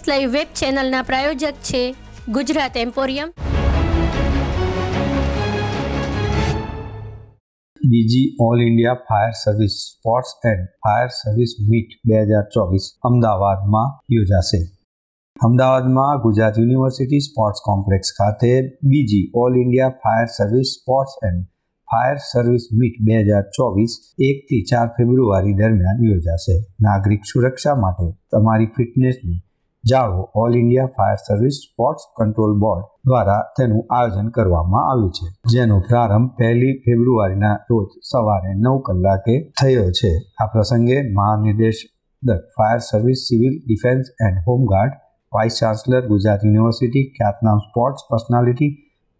S live web ચેનલના પ્રાયોજક છે Gujarat emporium. બીજી all India fire service sports and fire service meet બે હજાર ચોવીસ અમદાવાદમાં યોજાશે. અમદાવાદમાં ગુજરાત યુનિવર્સિટી સ્પોર્ટ્સ કોમ્પ્લેક્સ ખાતે બીજી all India fire service sports and fire service meet બે હજાર ચોવીસ એકથી ચાર ફેબ્રુઆરી દરમિયાન યોજાશે. નાગરિક સુરક્ષા માટે તમારી ફિટનેસને જાઓ all India fire service sports control board દ્વારા તેનું આયોજન કરવામાં આવ્યું છે. જેનો પ્રારંભ પહેલી ફેબ્રુઆરીના રોજ સવારે નવ કલાકે થયો છે. આ પ્રસંગે મહાનિર્દેશક fire service civil defence and home guard, vice chancellor Gujarat university, ખ્યાતનામ sports personality,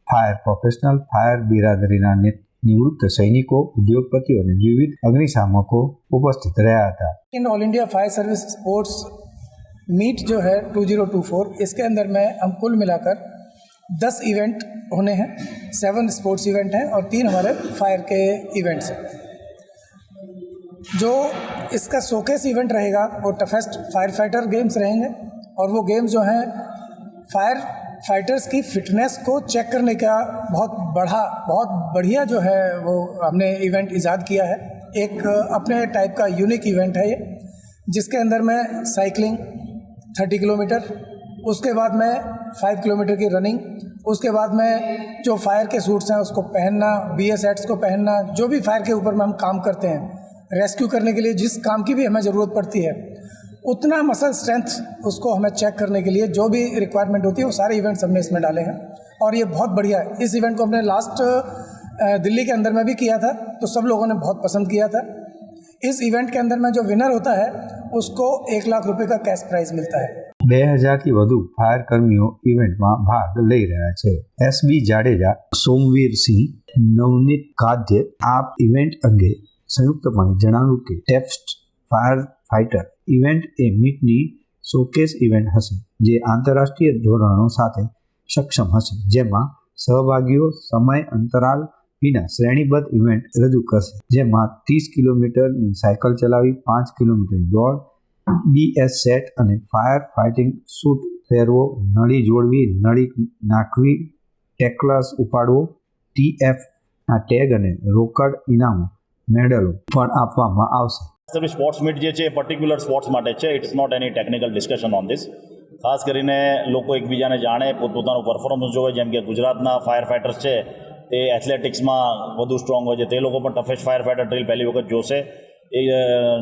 fire professional, fire બિરાદરીના નિવૃત્ત સૈનિકો, ઉદ્યોગપતિઓ અને વિવિધ અગ્નિશામકો ઉપસ્થિત રહ્યા હતા. In all India fire service sports meet जो है 2024 इसके अंदर में, हम कुल मिलाकर 10 इवेंट होने हैं सेवन स्पोर्ट्स इवेंट हैं और तीन हमारे फायर के इवेंट्स हैं। जो इसका शोकेस इवेंट रहेगा, वो टफेस्ट फायर फाइटर गेम्स रहेंगे और वो गेम्स जो हैं फायर फाइटर्स की फिटनेस को चेक करने का बहुत बढ़ा, बहुत बढ़िया जो है वो हमने इवेंट ईजाद किया है। एक अपने टाइप का यूनिक इवेंट है ये, जिसके अंदर में साइकिलिंग थर्टी किलोमीटर, उसके बाद में फाइव किलोमीटर की रनिंग उसके बाद में जो फायर के सूट्स हैं उसको पहनना बी एस एड्स को पहनना, जो भी फायर के ऊपर में हम काम करते हैं रेस्क्यू करने के लिए जिस काम की भी हमें ज़रूरत पड़ती है, उतना मसल स्ट्रेंथ उसको हमें चेक करने के लिए जो भी रिक्वायरमेंट होती है वो सारे इवेंट्स हमने इसमें डाले हैं। और ये बहुत बढ़िया है। इस इवेंट को हमने लास्ट दिल्ली के अंदर में भी किया था तो सब लोगों ने बहुत पसंद किया था। इस इवेंट के अंदर में जो विनर होता है उसको एक लाख रुपए का कैश प्राइज मिलता है બે હજારથી વધુ ફાયર કર્મીઓ ઇવેન્ટમાં ભાગ લઈ રહ્યા છે એસબી જાડેજા સોમવીર સિંહ નવનીત કાધ્ય આ ઇવેન્ટ અંગે સંયુક્તપણે જણાવ્યું કે ટેપ્સ્ટ ફાયર ફાઇટર ઇવેન્ટ એ મીટની શોકેસ ઇવેન્ટ હશે જે આંતરરાષ્ટ્રીય ધોરણો સાથે સક્ષમ હશે જેમાં સહભાગીઓ સમય અંતરાલ વિના શ્રેણીબદ્ધ ઇવેન્ટ રજૂ કરશે, જેમાં ત્રીસ કિલોમીટરની સાયકલ ચલાવી, પાંચ કિલોમીટરની દોડ, બીએસ સેટ અને ફાયર ફાઇટિંગ સૂટ પહેરવો, નળી જોડવી, નળી નાખવી ટેકલર્સ ઉપાડવો ટીએફના ટેગ અને રોકડ ઇનામો, મેડલો પણ આપવામાં આવશે. સ્પોર્ટ્સ મીટ જે છે પર્ટિક્યુલર સ્પોર્ટ્સ માટે છે. It's not any technical discussion on this ખાસ કરીને લોકો એકબીજાને જાણે પોતપોતાનું પરફોર્મન્સ જોવે, જેમ કે ગુજરાતના ફાયર ફાઇટર્સ છે એ એથ્લેટિક્સમાં વધુ સ્ટ્રોંગ હોય છે. તે લોકો પણ ટફેસ્ટ ફાયર ફાઇટર ડ્રીલ પહેલી વખત જોશે. એ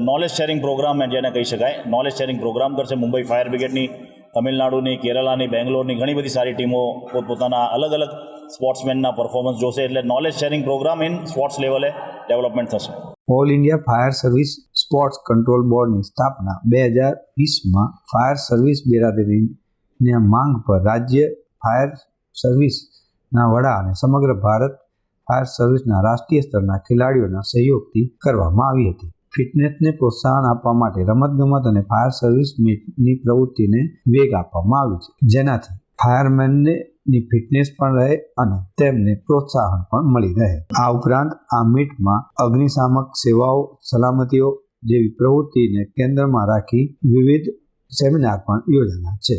નોલેજ શેરિંગ પ્રોગ્રામ જેને કહી શકાય. નોલેજ શેરિંગ પ્રોગ્રામ કરશે. મુંબઈ ફાયર બ્રિગેડની તમિલનાડુની, કેરલાની, બેંગ્લોરની ઘણી બધી સારી ટીમો પોતપોતાના અલગ અલગ સ્પોર્ટ્સમેનના પરફોર્મન્સ જોશે. એટલે knowledge sharing programme in sports લેવલે ડેવલપમેન્ટ થશે. All India fire service sports control બોર્ડની સ્થાપના બે હજાર વીસમાં ફાયર સર્વિસ બિરાદરીની માંગ પર રાજ્ય ફાયર સર્વિસના વડા અને સમગ્ર ભારત ફાયર સર્વિસના રાષ્ટ્રીય સ્તરના ખેલાડીઓના સહયોગથી કરવામાં આવી હતી. ફિટનેસને પ્રોત્સાહન આપવા માટે રમતગમત અને ફાયર સર્વિસ મીટની પ્રવૃત્તિને વેગ આપવામાં આવ્યું છે. જેનાથી ફાયરમેનને ની ફિટનેસ પણ રહે અને તેમને પ્રોત્સાહન પણ મળી રહે. આ ઉપરાંત આ મીટમાં અગ્નિશામક સેવાઓ, સલામતીઓ જેવી પ્રવૃત્તિને કેન્દ્રમાં રાખી વિવિધ સેમિનાર પણ યોજાના છે.